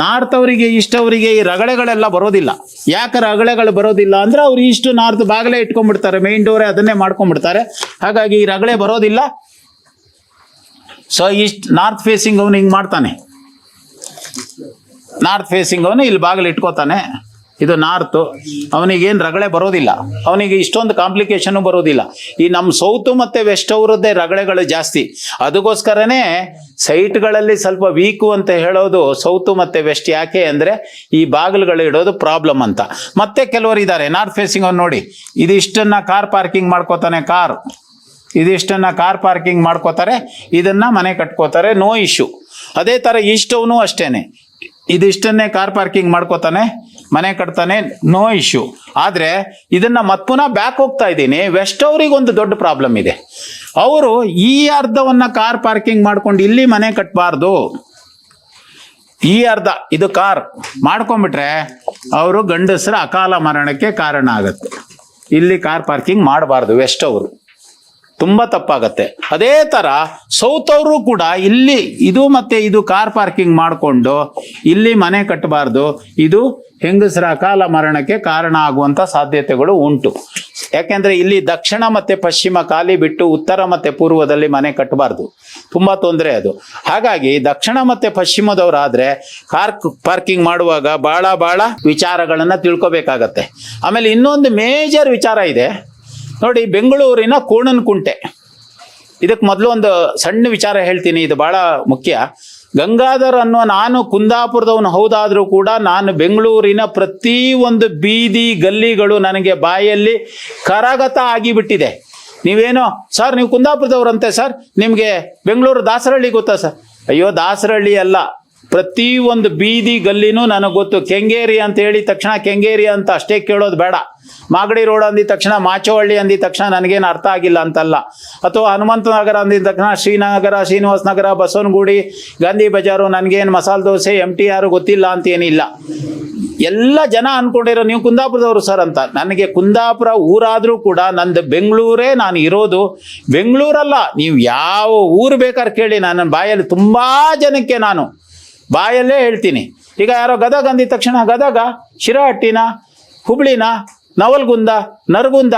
ನಾರ್ತ್ ಅವರಿಗೆ ಇಷ್ಟವರಿಗೆ ಈ ರಗಳೆಗಳೆಲ್ಲ ಬರೋದಿಲ್ಲ. ಯಾಕೆ ರಗಳೆಗಳು ಬರೋದಿಲ್ಲ ಅಂದ್ರೆ ಅವ್ರು ಇಷ್ಟು ನಾರ್ತ್ ಬಾಗಲೇ ಇಟ್ಕೊಂಡ್ಬಿಡ್ತಾರೆ ಮೇನ್ ಡೋರೆ ಅದನ್ನೇ ಮಾಡ್ಕೊಂಡ್ಬಿಡ್ತಾರೆ. ಹಾಗಾಗಿ ಈ ರಗಳೆ ಬರೋದಿಲ್ಲ. ಸೊ ಇಷ್ಟು ನಾರ್ತ್ ಫೇಸಿಂಗ್ ಅವನು ಹಿಂಗೆ ಮಾಡ್ತಾನೆ. ನಾರ್ತ್ ಫೇಸಿಂಗ್ ಅವನು ಇಲ್ಲಿ ಬಾಗಿಲು ಇಟ್ಕೋತಾನೆ. ಇದು ನಾರ್ತ್. ಅವನಿಗೇನು ರಗಳೆ ಬರೋದಿಲ್ಲ. ಅವನಿಗೆ ಇಷ್ಟೊಂದು ಕಾಂಪ್ಲಿಕೇಶನ್ ಬರೋದಿಲ್ಲ. ಈ ನಮ್ಮ ಸೌತು ಮತ್ತು ವೆಸ್ಟ್ ಅವರದ್ದೇ ರಗಳೆಗಳು ಜಾಸ್ತಿ. ಅದಕ್ಕೋಸ್ಕರನೇ ಸೈಟ್ಗಳಲ್ಲಿ ಸ್ವಲ್ಪ ವೀಕು ಅಂತ ಹೇಳೋದು ಸೌತು ಮತ್ತು ವೆಸ್ಟ್ ಯಾಕೆ ಅಂದರೆ ಈ ಬಾಗಿಲುಗಳು ಇಡೋದು ಪ್ರಾಬ್ಲಮ್ ಅಂತ. ಮತ್ತೆ ಕೆಲವರು ಇದ್ದಾರೆ. ನಾರ್ತ್ ಫೇಸಿಂಗ್ ಅವ್ನು ನೋಡಿ. ಇದಿಷ್ಟನ್ನು ಕಾರ್ ಪಾರ್ಕಿಂಗ್ ಮಾಡ್ಕೋತಾನೆ ಕಾರ್. ಇದಿಷ್ಟನ್ನು ಕಾರ್ ಪಾರ್ಕಿಂಗ್ ಮಾಡ್ಕೋತಾರೆ. ಇದನ್ನು ಮನೆ ಕಟ್ಕೋತಾರೆ. No issue. ಅದೇ ಥರ ಈಸ್ಟವ್ನು ಅಷ್ಟೇ ಇದಿಷ್ಟನ್ನೇ ಕಾರ್ ಪಾರ್ಕಿಂಗ್ ಮಾಡ್ಕೋತಾನೆ. ಮನೆ ಕಟ್ತಾನೆ ನೋ ಇಶ್ಯೂ ಆದರೆ ಇದನ್ನ ಮತ್ ಪುನಃ ಬ್ಯಾಕ್ ಹೋಗ್ತಾ ಇದ್ದೀನಿ ವೆಸ್ಟ್ ಅವ್ರಿಗೆ ಒಂದು ದೊಡ್ಡ ಪ್ರಾಬ್ಲಮ್ ಇದೆ. ಅವರು ಈ ಅರ್ಧವನ್ನ ಕಾರ್ ಪಾರ್ಕಿಂಗ್ ಮಾಡ್ಕೊಂಡು ಇಲ್ಲಿ ಮನೆ ಕಟ್ಟಬಾರ್ದು ಈ ಅರ್ಧ, ಇದು ಕಾರ್ ಮಾಡ್ಕೊಂಡ್ಬಿಟ್ರೆ ಅವರು ಗಂಡಸರ ಅಕಾಲ ಮರಣಕ್ಕೆ ಕಾರಣ ಆಗುತ್ತೆ. ಇಲ್ಲಿ ಕಾರ್ ಪಾರ್ಕಿಂಗ್ ಮಾಡಬಾರ್ದು ವೆಸ್ಟ್ ಅವರು. ತುಂಬ ತಪ್ಪಾಗತ್ತೆ. ಅದೇ ಥರ ಸೌತ್ ಅವರು ಕೂಡ ಇಲ್ಲಿ ಇದು ಮತ್ತೆ ಇದು ಕಾರ್ ಪಾರ್ಕಿಂಗ್ ಮಾಡಿಕೊಂಡು ಇಲ್ಲಿ ಮನೆ ಕಟ್ಟಬಾರ್ದು ಇದು ಹೆಂಗಸರ ಅಕಾಲ ಮರಣಕ್ಕೆ ಕಾರಣ ಆಗುವಂಥ ಸಾಧ್ಯತೆಗಳು ಉಂಟು. ಯಾಕೆಂದ್ರೆ ಇಲ್ಲಿ ದಕ್ಷಿಣ ಮತ್ತೆ ಪಶ್ಚಿಮ ಖಾಲಿ ಬಿಟ್ಟು ಉತ್ತರ ಮತ್ತೆ ಪೂರ್ವದಲ್ಲಿ ಮನೆ ಕಟ್ಟಬಾರ್ದು ತುಂಬಾ ತೊಂದರೆ ಅದು. ಹಾಗಾಗಿ ದಕ್ಷಿಣ ಮತ್ತೆ ಪಶ್ಚಿಮದವರಾದ್ರೆ ಕಾರ್ ಪಾರ್ಕಿಂಗ್ ಮಾಡುವಾಗ ಬಹಳ ಬಹಳ ವಿಚಾರಗಳನ್ನ ತಿಳ್ಕೊಬೇಕಾಗತ್ತೆ. ಆಮೇಲೆ ಇನ್ನೊಂದು ಮೇಜರ್ ವಿಚಾರ ಇದೆ. ನೋಡಿ, ಬೆಂಗಳೂರಿನ ಕೋಣನಕುಂಟೆ. ಇದಕ್ಕೆ ಮೊದಲು ಒಂದು ಸಣ್ಣ ವಿಚಾರ ಹೇಳ್ತೀನಿ, ಇದು ಬಹಳ ಮುಖ್ಯ. ಗಂಗಾಧರ್ ಅನ್ನೋ ನಾನು ಕುಂದಾಪುರದವನು ಹೌದಾದರೂ ಕೂಡ ನಾನು ಬೆಂಗಳೂರಿನ ಪ್ರತಿ ಒಂದು ಬೀದಿ ಗಲ್ಲಿಗಳು ನನಗೆ ಬಾಯಲ್ಲಿ ಕರಗತ ಆಗಿಬಿಟ್ಟಿದೆ. ನೀವೇನೋ, ಸರ್, ನೀವು ಕುಂದಾಪುರದವ್ರಂತೆ, ಸರ್, ನಿಮಗೆ ಬೆಂಗಳೂರು ದಾಸರಹಳ್ಳಿ ಗೊತ್ತಾ, ಸರ್? ಅಯ್ಯೋ ದಾಸರಹಳ್ಳಿ ಅಲ್ಲ ಪ್ರತಿ ಒಂದು ಬೀದಿ ಗಲ್ಲಿನೂ ನನಗೆ ಗೊತ್ತು. ಕೆಂಗೇರಿ ಅಂತ ಹೇಳಿದ ತಕ್ಷಣ ಕೆಂಗೇರಿ ಅಂತ ಅಷ್ಟೇ ಕೇಳೋದು ಬೇಡ. ಮಾಗಡಿ ರೋಡ್ ಅಂದಿದ ತಕ್ಷಣ, ಮಾಚೋಹಳ್ಳಿ ಅಂದಿದ ತಕ್ಷಣ ನನಗೇನು ಅರ್ಥ ಆಗಿಲ್ಲ ಅಂತಲ್ಲ. ಅಥವಾ ಹನುಮಂತ ನಗರ ಅಂದಿದ ತಕ್ಷಣ, ಶ್ರೀನಗರ ಶ್ರೀನಿವಾಸ ನಗರ ಬಸವನಗುಡಿ, ಗಾಂಧಿ ಬಜಾರು ನನಗೇನು masala dosa M T R ಗೊತ್ತಿಲ್ಲ ಅಂತ ಏನಿಲ್ಲ ಎಲ್ಲ ಜನ ಅನ್ಕೊಂಡಿರೋ ನೀವು ಕುಂದಾಪುರದವರು ಸರ್ ಅಂತ. ನನಗೆ ಕುಂದಾಪುರ ಊರಾದರೂ ಕೂಡ ನಂದು ಬೆಂಗಳೂರೇ ನಾನು ಇರೋದು. ಬೆಂಗಳೂರಲ್ಲ, ನೀವು ಯಾವ ಊರು ಬೇಕಾದ್ರೆ ಕೇಳಿ, ನನ್ನ ಬಾಯಲ್ಲಿ ತುಂಬ ಜನಕ್ಕೆ ನಾನು ಬಾಯಲ್ಲೇ ಹೇಳ್ತೀನಿ. ಈಗ ಯಾರೋ ಗದಗ ಅಂದಿದ ತಕ್ಷಣ ಗದಗ ಶಿರಹಟ್ಟಿನ ಹುಬ್ಳಿನ, ನವಲ್ಗುಂದ, ನರಗುಂದ,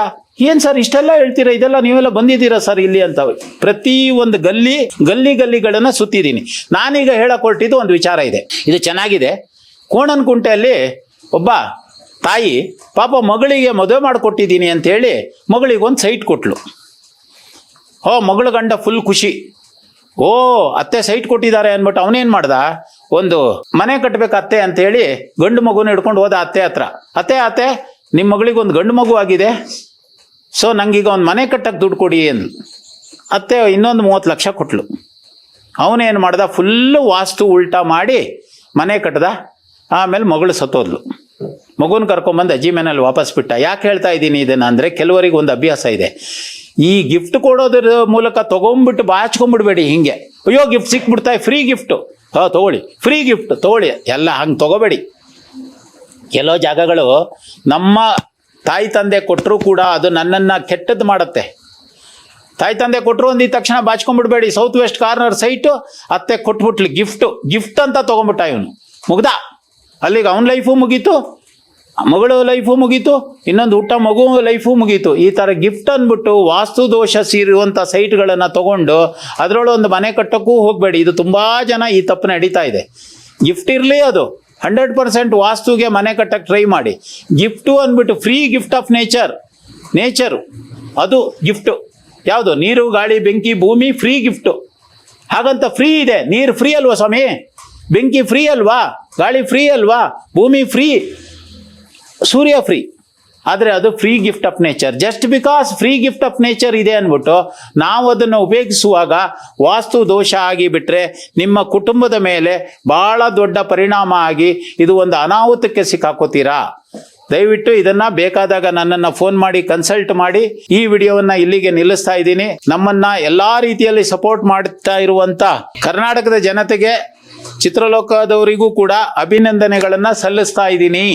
ಏನ್ ಸರ್ ಇಷ್ಟೆಲ್ಲ ಹೇಳ್ತೀರಾ? ಇದೆಲ್ಲ ನೀವೆಲ್ಲ ಬಂದಿದ್ದೀರಾ ಸರ್ ಇಲ್ಲಿ ಅಂತ ಪ್ರತಿ ಒಂದು ಗಲ್ಲಿ ಗಲ್ಲಿ ಗಲ್ಲಿಗಳನ್ನ ಸುತ್ತಿದ್ದೀನಿ. ನಾನೀಗ ಹೇಳಕ್ ಹೊರಟಿದ್ದು ಒಂದು ವಿಚಾರ ಇದೆ. ಇದು ಚೆನ್ನಾಗಿದೆ. ಕೋಣನಕುಂಟೆಯಲ್ಲಿ ಒಬ್ಬ ತಾಯಿ ಪಾಪ ಮಗಳಿಗೆ ಮದುವೆ ಮಾಡಿಕೊಟ್ಟಿದ್ದೀನಿ ಮಗಳಿಗೆ ಒಂದು ಸೈಟ್ ಕೊಟ್ಲು. ಓ ಮಗಳ ಗಂಡ ಫುಲ್ ಖುಷಿ. ಓ, ಅತ್ತೆ ಸೈಟ್ ಕೊಟ್ಟಿದ್ದಾರೆ ಅಂದ್ಬಿಟ್ಟು ಅವನೇನ್ ಮಾಡ್ದ? ಒಂದು ಮನೆ ಕಟ್ಟಬೇಕು ಅತ್ತೆ ಅಂತ ಹೇಳಿ ಗಂಡು ಮಗುನ ಹಿಡ್ಕೊಂಡು ಹೋದ ಅತ್ತೆ ಹತ್ರ. ಅತ್ತೆ ಅತ್ತೆ ನಿಮ್ಮ ಮಗಳಿಗೆ ಒಂದು ಗಂಡು ಮಗು ಆಗಿದೆ. ಸೊ ನಂಗೀಗ ಒಂದು ಮನೆ ಕಟ್ಟಕ್ಕೆ ದುಡ್ಡು ಕೊಡಿ ಅಂದ್ಲು. ಅತ್ತೆ ಇನ್ನೊಂದು ಮೂವತ್ತು ಲಕ್ಷ ಕೊಟ್ಲು. ಅವನೇನು ಮಾಡ್ದ? ಫುಲ್ಲು ವಾಸ್ತು ಉಲ್ಟಾ ಮಾಡಿ ಮನೆ ಕಟ್ಟದ ಆಮೇಲೆ ಮಗಳು ಸತ್ತೋದ್ಲು. ಮಗುನ ಕರ್ಕೊಂಬಂದು ಅಜ್ಜಿ ಮನೇಲಿ ವಾಪಸ್ ಬಿಟ್ಟ. ಯಾಕೆ ಹೇಳ್ತಾ ಇದ್ದೀನಿ ಇದನ್ನ ಅಂದರೆ ಕೆಲವರಿಗೆ ಒಂದು ಅಭ್ಯಾಸ ಇದೆ. ಈ ಗಿಫ್ಟ್ ಕೊಡೋದ್ರ ಮೂಲಕ ತಗೊಂಡ್ಬಿಟ್ಟು ಬಾಚ್ಕೊಂಡ್ಬಿಡ್ಬೇಡಿ ಹಿಂಗೆ. ಅಯ್ಯೋ ಗಿಫ್ಟ್ ಸಿಕ್ಬಿಡ್ತಾ ಫ್ರೀ ಗಿಫ್ಟು ಹಾಂ, ತಗೊಳ್ಳಿ. ಫ್ರೀ ಗಿಫ್ಟ್ ತಗೊಳ್ಳಿ. ಎಲ್ಲ ಹಂಗೆ ತಗೋಬೇಡಿ. ಕೆಲವು ಜಾಗಗಳು ನಮ್ಮ ತಾಯಿ ತಂದೆ ಕೊಟ್ಟರು ಕೂಡ ಅದು ನನ್ನನ್ನು ಕೆಟ್ಟದ್ದು ಮಾಡುತ್ತೆ. ತಾಯಿ ತಂದೆ ಕೊಟ್ಟರು ಅಂದಿದ ತಕ್ಷಣ ಬಾಚ್ಕೊಂಡ್ಬಿಡ್ಬೇಡಿ. ಸೌತ್ ವೆಸ್ಟ್ ಕಾರ್ನರ್ ಸೈಟು ಅತ್ತೆ ಕೊಟ್ಬಿಟ್ಲಿ ಗಿಫ್ಟು ಗಿಫ್ಟ್ ಅಂತ ತೊಗೊಂಬಿಟ್ಟ ಇವನು. ಮುಗ್ದ? ಅಲ್ಲಿಗೆ ಅವನ ಲೈಫು ಮುಗೀತು? ಮಗಳು ಲೈಫು ಮುಗೀತು, ಇನ್ನೊಂದು ಹುಟ್ಟ ಮಗು ಲೈಫು ಮುಗೀತು. ಈ ಥರ ಗಿಫ್ಟ್ ಅಂದ್ಬಿಟ್ಟು ವಾಸ್ತು ದೋಷ ಸೇರಿರುವಂಥ ಸೈಟ್ಗಳನ್ನು ತಗೊಂಡು ಅದರೊಳಗೆ ಒಂದು ಮನೆ ಕಟ್ಟೋಕ್ಕೂ ಹೋಗಬೇಡಿ. ಇದು ತುಂಬ ಜನ ಈ ತಪ್ಪು ನಡೀತಾ ಇದೆ. ಗಿಫ್ಟ್ ಇರಲಿ ಅದು. ಹಂಡ್ರೆಡ್ ಪರ್ಸೆಂಟ್ ವಾಸ್ತುಗೆ ಮನೆ ಕಟ್ಟಕ್ಕೆ ಟ್ರೈ ಮಾಡಿ. ಗಿಫ್ಟು ಅಂದ್ಬಿಟ್ಟು free gift of nature nature ಅದು ಗಿಫ್ಟು ಯಾವುದು? ನೀರು, ಗಾಳಿ, ಬೆಂಕಿ, ಭೂಮಿ ಫ್ರೀ ಗಿಫ್ಟು ಹಾಗಂತ ಫ್ರೀ ಇದೆ. ನೀರು ಫ್ರೀ ಅಲ್ವಾ ಸ್ವಾಮಿ? ಬೆಂಕಿ ಫ್ರೀ ಅಲ್ವಾ? ಗಾಳಿ ಫ್ರೀ ಅಲ್ವಾ? ಭೂಮಿ ಫ್ರೀ ಸೂರ್ಯ ಫ್ರೀ ಆದರೆ ಅದು free gift of nature just because free gift of nature ಇದೆ ಅಂದ್ಬಿಟ್ಟು ನಾವು ಅದನ್ನು ಉಪಯೋಗಿಸುವಾಗ ವಾಸ್ತು ದೋಷ ಆಗಿ ಬಿಟ್ರೆ ನಿಮ್ಮ ಕುಟುಂಬದ ಮೇಲೆ ಬಹಳ ದೊಡ್ಡ ಪರಿಣಾಮ ಆಗಿ ಇದು ಒಂದು ಅನಾಹುತಕ್ಕೆ ಸಿಕ್ಕಾಕೋತೀರಾ? ದಯವಿಟ್ಟು ಇದನ್ನ ಬೇಕಾದಾಗ ನನ್ನನ್ನು ಫೋನ್ ಮಾಡಿ ಕನ್ಸಲ್ಟ್ ಮಾಡಿ. ಈ ವಿಡಿಯೋವನ್ನ ಇಲ್ಲಿಗೆ ನಿಲ್ಲಿಸ್ತಾ ಇದ್ದೀನಿ. ನಮ್ಮನ್ನ ಎಲ್ಲಾ ರೀತಿಯಲ್ಲಿ ಸಪೋರ್ಟ್ ಮಾಡ್ತಾ ಇರುವಂತ ಕರ್ನಾಟಕದ ಜನತೆಗೆ, ಚಿತ್ರಲೋಕದವರಿಗೂ ಕೂಡ ಅಭಿನಂದನೆಗಳನ್ನ ಸಲ್ಲಿಸ್ತಾ ಇದ್ದೀನಿ.